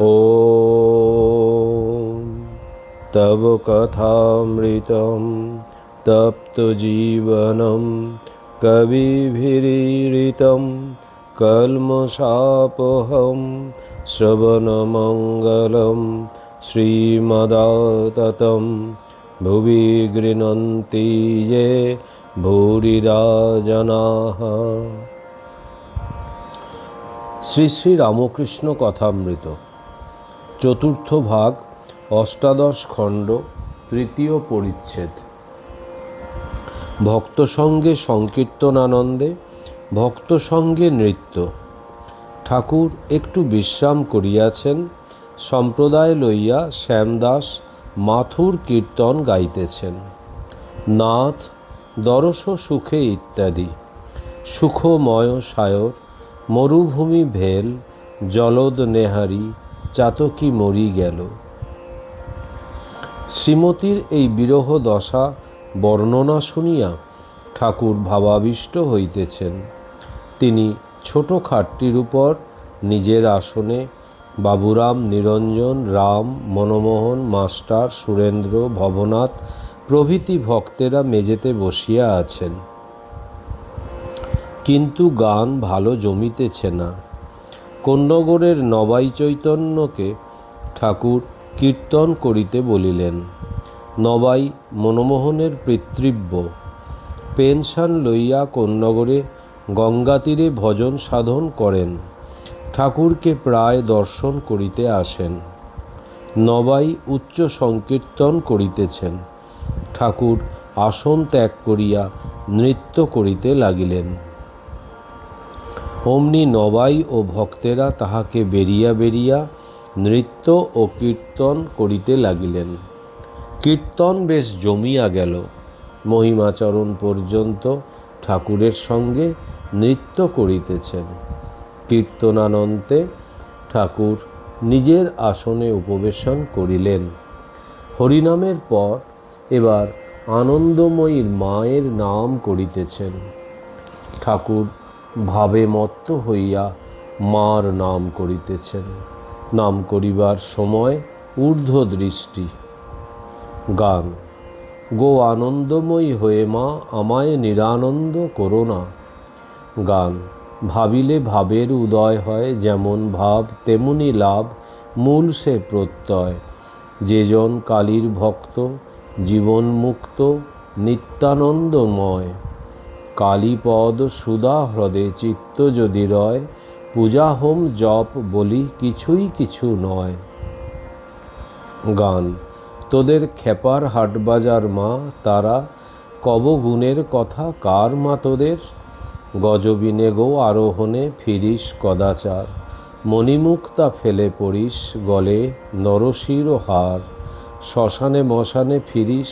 ॐ तव कथामृतं तप्तजीवनं कविभिरीडितं कल्मषापहं श्रवणमङ्गलं श्रीमदाततं भुवि गृह्णन्ति ये भूरिदा जनाः শ্রী শ্রী রামকৃষ্ণ কথামৃত চতুর্থ ভাগ, অষ্টাদশ খণ্ড, তৃতীয় পরিচ্ছেদ। ভক্ত সঙ্গে সংকীর্তনানন্দে, ভক্ত সঙ্গে নৃত্য। ঠাকুর একটু বিশ্রাম করিয়াছেন, সম্প্রদায় লইয়া শ্যামদাস মাথুর কীর্তন গাইতেছেন। নাথ, দরস সুখে ইত্যাদি। সুখময় সায়র, মরুভূমি ভেল, জলদ নেহারি চাতকি মরি গেল। শ্রীমতীর এই বিরহ দশা বর্ণনা শুনিয়া ঠাকুর ভাবাবিষ্ট হইতেছেন। তিনি ছোট খাটটির উপর নিজের আসনে বাবুরাম নিরঞ্জন, রাম, মনমোহন, মাস্টার, সুরেন্দ্র, ভবনাথ প্রভৃতি ভক্তেরা মেঝেতে বসিয়া আছেন। কিন্তু গান ভালো জমিতেছে না। কন্যগড়ের নবাই চৈতন্যকে ঠাকুর কীর্তন করিতে বলিলেন। নবাই মনমোহনের পিতৃব্য। পেনশন লইয়া কন্যগড়ে গঙ্গা তীরে ভজন সাধন করেন। ঠাকুরকে প্রায় দর্শন করিতে আসেন। নবাই উচ্চ সংকীর্তন করিতেছেন। ঠাকুর আসন ত্যাগ করিয়া নৃত্য করিতে লাগিলেন। অমনি নবাই ও ভক্তেরা তাহাকে বেরিয়া বেরিয়া নৃত্য ও কীর্তন করিতে লাগিলেন। কীর্তন বেশ জমিয়া গেল। মহিমাচরণ পর্যন্ত ঠাকুরের সঙ্গে নৃত্য করিতেছেন। কীর্তনানন্তে ঠাকুর নিজের আসনে উপবেশন করিলেন। হরিনামের পর এবার আনন্দময়ীর মায়ের নাম করিতেছেন। ঠাকুর ভাবে মত্ত হইয়া মার নাম করিতেছেন। নাম করিবার সময় ঊর্ধ্ব দৃষ্টি গান, গো আনন্দময়ী হয়ে মা, আমায় নিরানন্দ করো না। গান, ভাবিলে ভাবের উদয় হয়, যেমন ভাব, তেমনি লাভ, মূল সে প্রত্যয়। যেজন কালীর ভক্ত জীবন মুক্ত নিত্যানন্দময়। কালীপদ সুদা হ্রদে চিত্ত যদি রয়, পূজা হোম জপ বলি কিছুই কিছু নয়। গান, তোদের খেপার হাটবাজার মা, তারা কবগুণের কথা কার মা তোদের? গজবিনে গো আরোহণে ফিরিস কদাচার, মণিমুক্তা ফেলে পড়িস গলে নরশির হার, শ্মশানে মশানে ফিরিস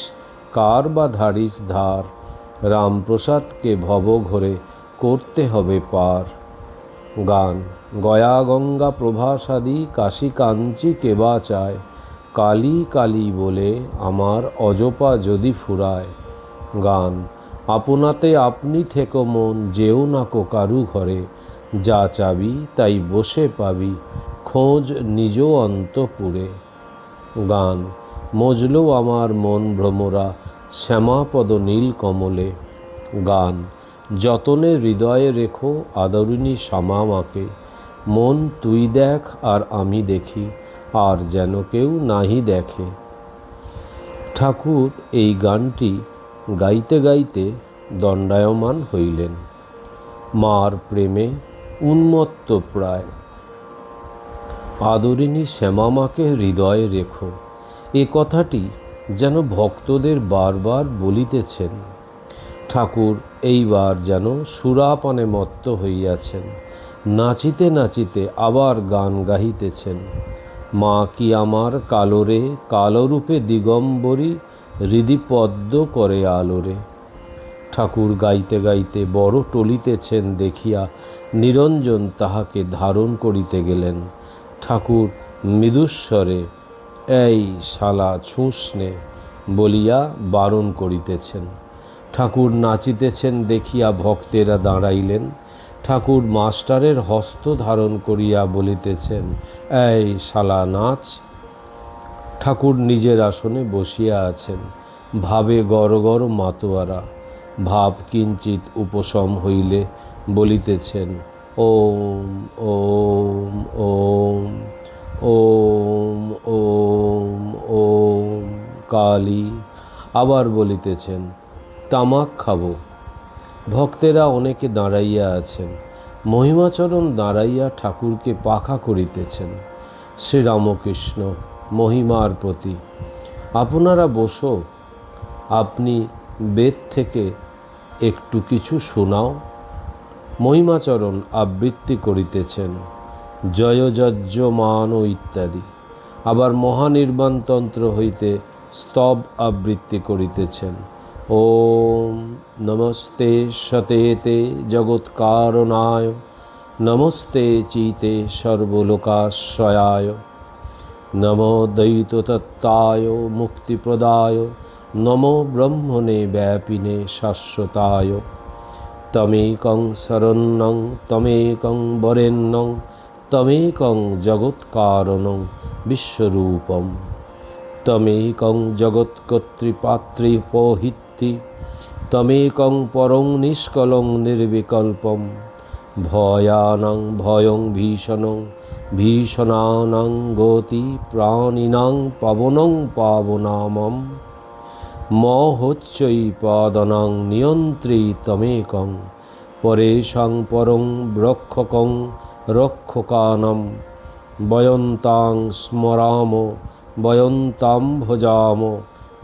কার বা ধারিস ধার। রামপ্রসাদকে ভব ঘরে করতে হবে পার। গান, গয়া গঙ্গা প্রভাসাদি, কাশী কাঞ্চি কেবা চায়। কালী কালী বলে আমার অজপা যদি ফুরায়। গান, আপনাতে আপনি থেকো মন, যেও না কো কারু ঘরে। যা চাবি তাই বসে পাবি, খোঁজ নিজ অন্তপুরে। গান, মজলো আমার মন ভ্রমরা শ্যামাপদ নীল কমলে। গান, যতনে হৃদয়ে রেখো আদরিণী শ্যামামাকে মন তুই দেখ আর আমি দেখি, আর যেন কেউ নাহি দেখে। ঠাকুর, এই গানটি গাইতে গাইতে দণ্ডায়মান হইলেন। মার প্রেমে উন্মত্ত প্রায়। আদরিণী শ্যামামাকে হৃদয়ে রেখো। এ কথাটি যেন ভক্তদের বারবার বলিতেছেন, ঠাকুর, এইবার যেন সুরাপানে মত্ত হইয়াছেন, নাচিতে নাচিতে আবার গান গাহিতেছেন। মা কি আমার কালোরে কালোরূপে দিগম্বরী হৃদি পদ্ম করে আলোরে। ঠাকুর গাইতে গাইতে বড় টলিতেছেন দেখিয়া নিরঞ্জন তাহাকে ধারণ করিতে গেলেন। ঠাকুর মৃদুস্বরে এই শালা ছুঁসনে বলিয়া বারণ করিতেছেন। ঠাকুর নাচিতেছেন, দেখিয়া ভক্তেরা দাঁড়াইলেন। ঠাকুর মাস্টারের হস্ত ধারণ করিয়া বলিতেছেন, এই শালা নাচ। ঠাকুর নিজের আসনে বসিয়া আছেন, ভাবে গড় গড় মাতোয়ারা, ভাব কিঞ্চিত উপশম হইলে। বলিতেছেন, ওম ওম ওম। ওম ওম ওম কালী আবার বলিতেছেন, তামাক খাব। ভক্তেরা অনেকে দাঁড়াইয়া আছেন, মহিমাচরণ দাঁড়াইয়া ঠাকুরকে পাখা করিতেছেন। শ্রীরামকৃষ্ণ মহিমার প্রতি, আপনারা বসো, আপনি বেদ থেকে একটু কিছু শোনাও। মহিমাচরণ আবৃত্তি করিতেছেন। জয় যজ্ঞমান ইত্যাদি। আবার মহানির্বাণতন্ত্র হইতে স্তব আবৃত্তি করিতেছেন। ওম নমস্তে সতেতে জগৎকারণায়, নমস্তে চিতে সর্বলোকাশ্রয়ায়, নমো দ্বৈততত্ত্বায় মুক্তিপ্রদায়, নমো ব্রহ্মণে ব্যাপিনে শাশ্বতায়। তমেকং শরণ্যং, তমেকং বরেণ্যং তমেকং জগৎকারণং বিশ্বরূপম। তমেকং জগৎকর্তৃপাত্রীপোহিত্তি তমেকং পরং নিষ্কলং নির্বিকল্পম। ভয়ানাং ভয়ং ভীষণং ভীষণানাং গতি প্রাণিনাং পাবনং পাবনামম। মহোচ্চৈপাদনাং নিয়ন্ত্রী তমেকং। পরেশাং পরং রক্ষকং রক্ষকানম বয়ন্তাং স্মরাম বয়ন্তাং ভজাম,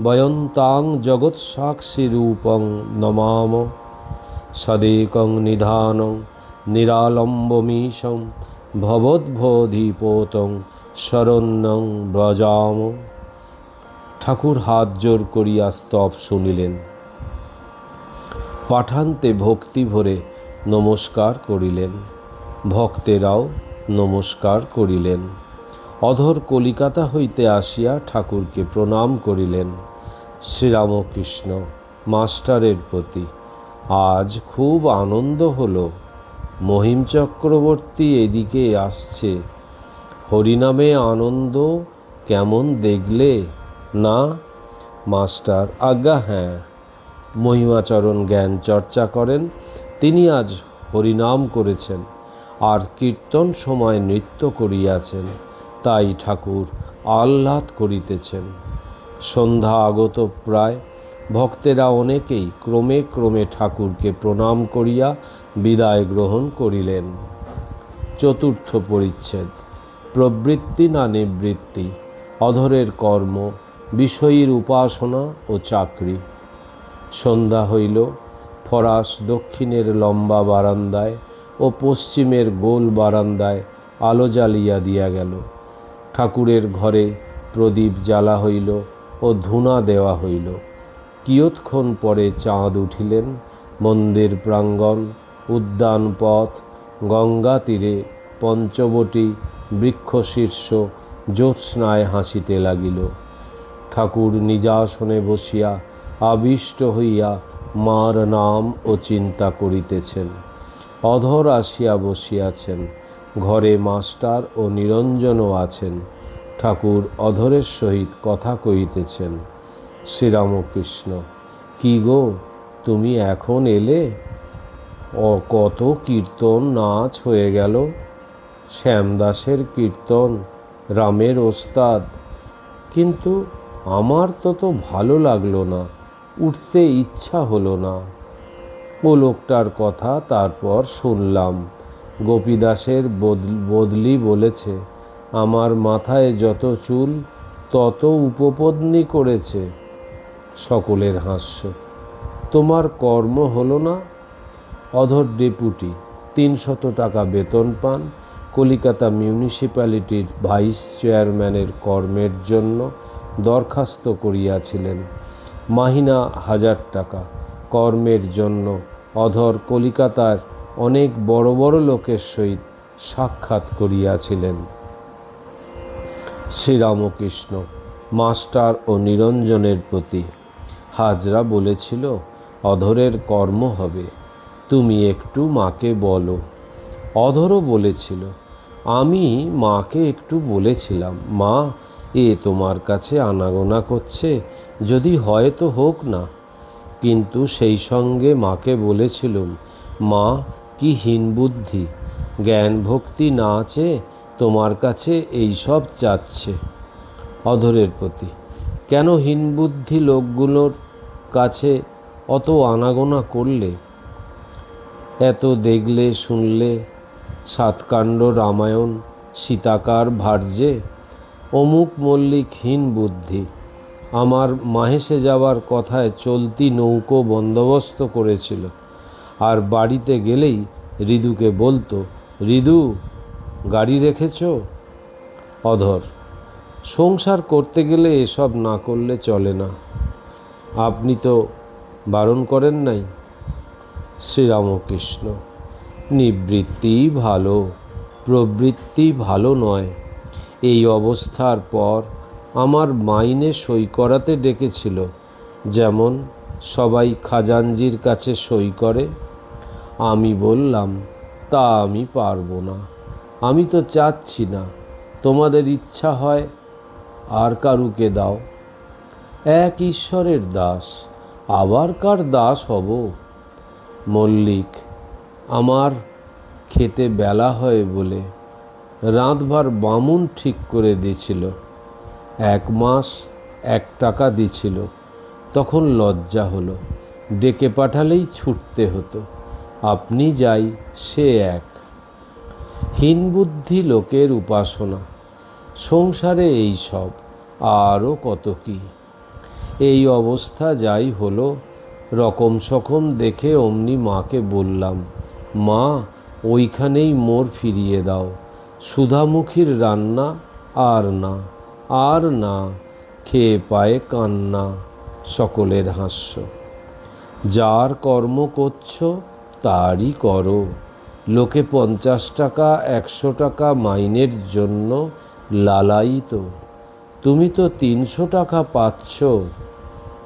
বয়ন্তাং জগৎসাক্ষিরূপং নমাম। সদেকং নিধানং নিরালম্বমীশং ভবদ্ভোধিপোতং শরণ্যং ব্রজাম। ঠাকুর হাত জোর করিয়া স্তব শুনিলেন। পাঠান্তে ভক্তি ভরে নমস্কার করিলেন। ভক্তেরাও নমস্কার করিলেন। অধর কলিকাতা হইতে আসিয়া ঠাকুরকে প্রণাম করিলেন। শ্রীরামকৃষ্ণ, মাস্টারের প্রতি আজ খুব আনন্দ হলো। মহিম চক্রবর্তী এদিকে আসছে। হরিনামে আনন্দ কেমন দেখলে? না? মাস্টার আজ্ঞা হ্যাঁ। মহিমাচরণ জ্ঞান চর্চা করেন। তিনি আজ হরিনাম করেছেন। আর কীর্তন সময় নৃত্য করিয়াছেন, তাই ঠাকুর আহ্লাদ করিতেছেন। সন্ধ্যা আগত প্রায়, ভক্তেরা অনেকেই ক্রমে ক্রমে ঠাকুরকে প্রণাম করিয়া বিদায় গ্রহণ করিলেন। চতুর্থ পরিচ্ছেদ, প্রবৃত্তি না নিবৃত্তি, অধরের কর্ম, বিষয়ীর উপাসনা ও চাকরি। সন্ধ্যা হইল, ফরাস দক্ষিণের লম্বা বারান্দায় ও পশ্চিমের গোল বারান্দায় আলো জ্বালিয়া দিয়া গেল। ঠাকুরের ঘরে প্রদীপ জ্বালা হইল ও ধুনা দেওয়া হইল। কিয়ৎক্ষণ পরে চাঁদ উঠিলেন, মন্দির প্রাঙ্গণ, উদ্যান পথ, গঙ্গা তীরে পঞ্চবটী বৃক্ষশীর্ষ জ্যোৎস্নায় হাসিতে লাগিল। ঠাকুর নিজাসনে বসিয়া আবিষ্ট হইয়া মার নাম ও চিন্তা করিতেছেন। অধর আসিয়া বসিয়াছেন। ঘরে মাস্টার ও নিরঞ্জনও আছেন। ঠাকুর অধরের সহিত কথা কহিতেছেন, শ্রীরামকৃষ্ণ, কি গো, তুমি এখন এলে? ও কত কীর্তন নাচ হয়ে গেল। শ্যামদাসের কীর্তন, রামের ওস্তাদ। কিন্তু আমার তো তো ভালো লাগল না, উঠতে ইচ্ছা হলো না। ও লোকটার কথা তারপর শুনলাম। গোপীদাসের বদলি বলেছে, আমার মাথায় যত চুল, তত উপপত্নী করেছে সকলের হাস্য। তোমার কর্ম হলো না? অধর ডেপুটি, তিনশত টাকা বেতন পান, কলিকাতা মিউনিসিপ্যালিটির ভাইস চেয়ারম্যানের কর্মের জন্য দরখাস্ত করিয়াছিলেন। মাহিনা হাজার টাকা, কর্মের জন্য অধর কলিকাতার অনেক বড় বড় লোকের সহিত সাক্ষাৎ করিয়াছিলেন। শ্রীরামকৃষ্ণ মাস্টার ও নিরঞ্জনের প্রতি হাজরা বলেছিল, অধরের কর্ম হবে, তুমি একটু মাকে বলো। অধরও বলেছিল, আমি মাকে একটু বলেছিলাম, মা, এ তোমার কাছে আনাগোনা করছে, যদি হয় তো হোক না। কিন্তু সেই সঙ্গে মাকে বলেছিলুম, মা, কি হীন বুদ্ধি। জ্ঞান ভক্তি না আছে তোমার কাছে এই সব চাচ্ছে অধরের প্রতি। কেন হীন বুদ্ধি লোকগুলোর কাছে অত আনাগোনা করলে? এত দেখলে, শুনলে, সাতকাণ্ড রামায়ণ, সীতাকার ভার্যে, অমুক মল্লিক হীন বুদ্ধি। আমার মাহেশে যাওয়ার কথায় চলতি নৌকো বন্দোবস্ত করেছিল। আর বাড়িতে গেলেই রিদুকে বলতো, রিদু, গাড়ি রেখেছ? অধর, সংসার করতে গেলে এসব না করলে চলে না। আপনি তো বারণ করেন নাই? শ্রীরামকৃষ্ণ, নিবৃত্তি ভালো, প্রবৃত্তি ভালো নয়। এই অবস্থার পর আমার মাইনে সই করাতে ডেকেছিল, যেমন সবাই খাজানজির কাছে সই করে। আমি বললাম, তা আমি পারব না, আমি তো চাচ্ছি না, তোমাদের ইচ্ছা হয় আর কারুকে দাও? এক ঈশ্বরের দাস, আবার কার দাস হব? মল্লিক, আমার খেতে বেলা হয় বলে রাঁধবার বামুন ঠিক করে দিছিল এক মাস এক টাকা দিছিল। তখন লজ্জা হলো। ডেকে পাঠালেই ছুটতে হতো। আপনি যাই, সে এক। হীনবুদ্ধি লোকের উপাসনা। সংসারে এই সব আরও কত কি? এই অবস্থা যাই হলো, রকম সকম দেখে অমনি মাকে বললাম, মা, ওইখানেই মোর ফিরিয়ে দাও। সুধামুখীর রান্না আর না। আর না খেয়ে পায়ে কান্না সকলের হাস্য। যার কর্ম করছ তারই করো। লোকে পঞ্চাশ টাকা, একশো টাকা মাইনের জন্য লালায়িত। তুমি তো তিনশো টাকা পাচ্ছ।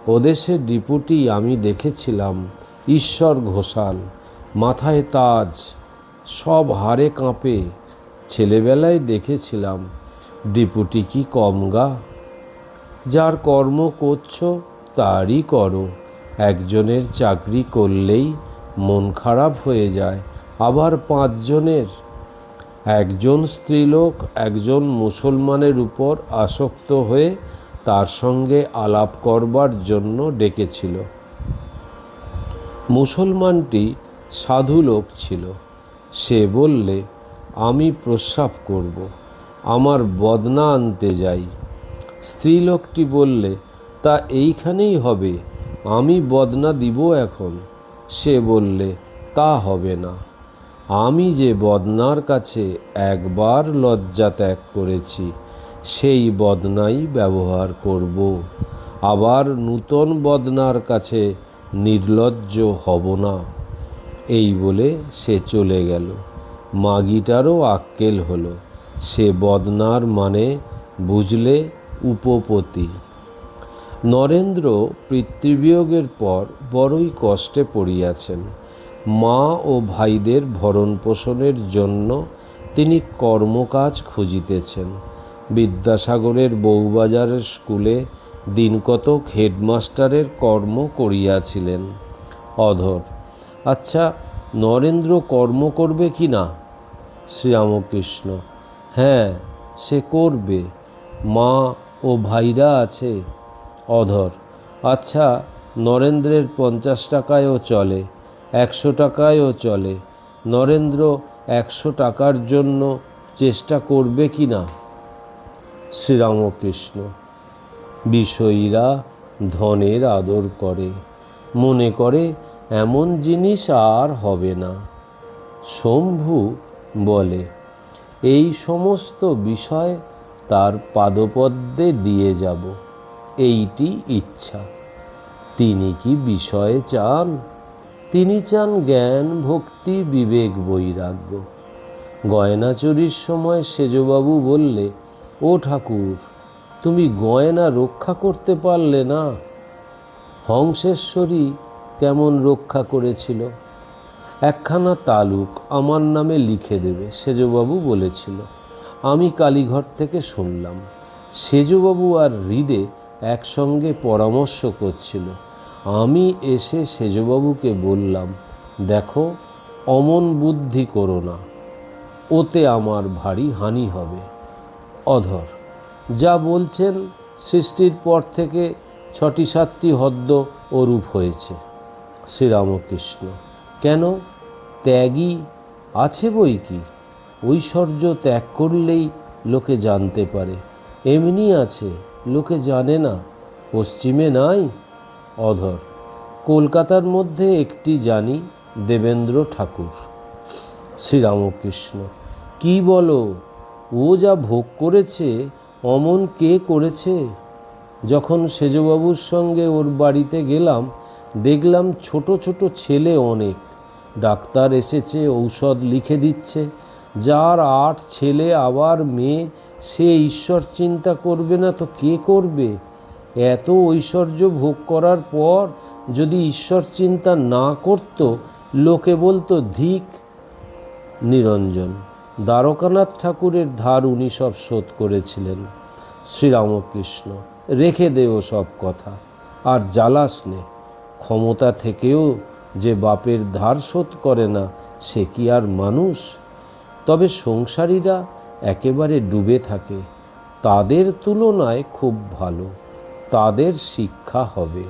ওদেশের ডিপুটি আমি দেখেছিলাম, ঈশ্বর ঘোষাল। মাথায় তাজ, সব হারে কাঁপে। ছেলেবেলায় দেখেছিলাম ডিপুটি কি কম গা? যার কর্ম করছ তারই করো। একজনের চাকরি করলেই মন খারাপ হয়ে যায়, আবার পাঁচজনের। একজন স্ত্রীলোক, একজন মুসলমানের উপর আসক্ত হয়ে তার সঙ্গে আলাপ করবার জন্য ডেকেছিল। মুসলমানটি সাধু লোক ছিল। সে বললে, আমি প্রস্রাব করব। আমার বদনা আনতে যাই। স্ত্রীলোকটি বললে, তা এইখানেই হবে, আমি বদনা দিব এখন। সে বললে, তা হবে না। আমি যে বদনার কাছে একবার লজ্জা ত্যাগ করেছি, সেই বদনাই ব্যবহার করব। আবার নূতন বদনার কাছে নির্লজ্জ হব না। এই বলে সে চলে গেল। মাগিটারও আক্কেল হলো। সে বদনার মানে বুঝলে উপপতি। নরেন্দ্র পিতৃবিয়োগের পর বড়ই কষ্টে পড়িয়াছেন। মা ও ভাইদের ভরণ পোষণের জন্য তিনি কর্মকাজ খুঁজিতেছেন। বিদ্যাসাগরের বউবাজারের স্কুলে দিনকতক হেডমাস্টারের কর্ম করিয়াছিলেন। অধর আচ্ছা নরেন্দ্র কর্ম করবে কি না? শ্রীরামকৃষ্ণ হ্যাঁ সে করবে। মা ও ভাইরা আছে অধর। আচ্ছা নরেন্দ্রের পঞ্চাশ টাকায়ও চলে, একশো টাকায়ও চলে। নরেন্দ্র একশো টাকার জন্য চেষ্টা করবে কি না? শ্রীরামকৃষ্ণ, বিষয়ীরা ধনের আদর করে, মনে করে এমন জিনিস আর হবে না। শম্ভু বলে এই সমস্ত বিষয় তার পাদপদ্মে দিয়ে যাব। এইটি ইচ্ছা। তিনি কি বিষয়ে চান? তিনি চান জ্ঞান, ভক্তি, বিবেক, বৈরাগ্য। গয়না চুরির সময় সেজবাবু বললে, ও ঠাকুর, তুমি গয়না রক্ষা করতে পারলে না। হংসেশ্বরী কেমন রক্ষা করেছিল? একখানা তালুক আমার নামে লিখে দেবে, সেজবাবু বলেছিল। আমি কালীঘর থেকে শুনলাম, সেজবাবু আর হৃদে একসঙ্গে পরামর্শ করছিল। আমি এসে সেজবাবুকে বললাম, দেখো, অমন বুদ্ধি করো না, ওতে আমার ভারী হানি হবে। অধর, যা বলছেন সৃষ্টির পর থেকে ছটি সাতটি হদ্দ ওরূপ হয়েছে। শ্রীরামকৃষ্ণ কেন? ত্যাগী আছে বই কি? ঐশ্বর্য ত্যাগ করলেই লোকে জানতে পারে। এমনি আছে, লোকে জানে না, পশ্চিমে নাই? অধর, কলকাতার মধ্যে একটি জানি দেবেন্দ্র ঠাকুর। শ্রীরামকৃষ্ণ, কি বলো? ও যা ভোগ করেছে, অমন কে করেছে? যখন সেজবাবুর সঙ্গে ওর বাড়িতে গেলাম, দেখলাম ছোট ছোট ছেলে অনেক। ডাক্তার এসেছে, ঔষধ লিখে দিচ্ছে। যার আট ছেলে, আবার মেয়ে, সে ঈশ্বর চিন্তা করবে না তো কে করবে? এত ঐশ্বর্য ভোগ করার পর যদি ঈশ্বর চিন্তা না করত, লোকে বলতো, ধিক নিরঞ্জন। দ্বারকানাথ ঠাকুরের ধার উনি সব শোধ করেছিলেন। শ্রীরামকৃষ্ণ, রেখে দেও সব কথা। আর জ্বালাস নে, ক্ষমতা থেকেও যে বাপের ধার শোধ করে না, সে কি আর মানুষ? তবে সংসারীরা একেবারে ডুবে থাকে। তাদের তুলনায় খুব ভালো। তাদের শিক্ষা হবে।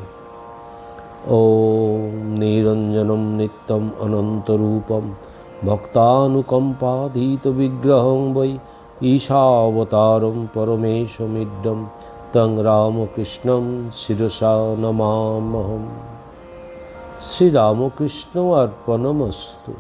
ও নিরঞ্জনম নিত্যম অনন্তরূপম ভক্তানুকম্পাধীত বিগ্রহং বৈ ঈশাবতারম পরমেশমিড্ডম তং রামকৃষ্ণম শিরসা নমামহম শ্রীরামকৃষ্ণ অর্পণমস্তু।